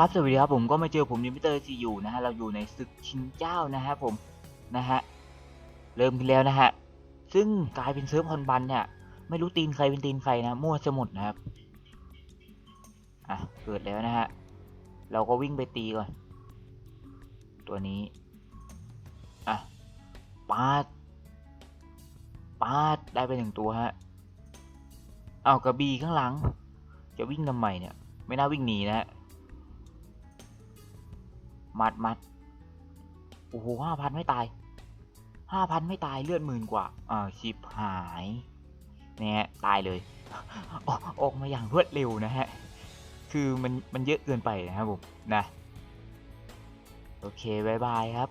ครับสวัสดีครับผมก็มาเจอผมนิมิเตอร์ซีอยู่นะฮะเราอยู่ในศึกชิงเจ้านะฮะผมนะฮะเริ่มขึ้นแล้วนะฮะซึ่งกลายเป็นเซิร์ฟฮอนบันเนี่ยไม่รู้ตีนใครเป็นตีนใครนะมั่วสมุดนะครับอะเกิดแล้วนะฮะเราก็วิ่งไปตีก่อน ตัวนี้อะปาดปาดได้ไปหนึ่งตัวฮะเอากระบี่ข้างหลัง จะวิ่งทำไมเนี่ย ไม่น่าวิ่งหนีนะฮะ มัดมัดโอ้โหห้าพันไม่ตายห้าพันไม่ตายเลือดหมื่นกว่าอ่าชิบหายเนี่ยตายเลยออกออกมาอย่างรวดเร็วนะฮะ คือมันมันเยอะเกินไปนะครับผมนะ โอเคบายบายครับ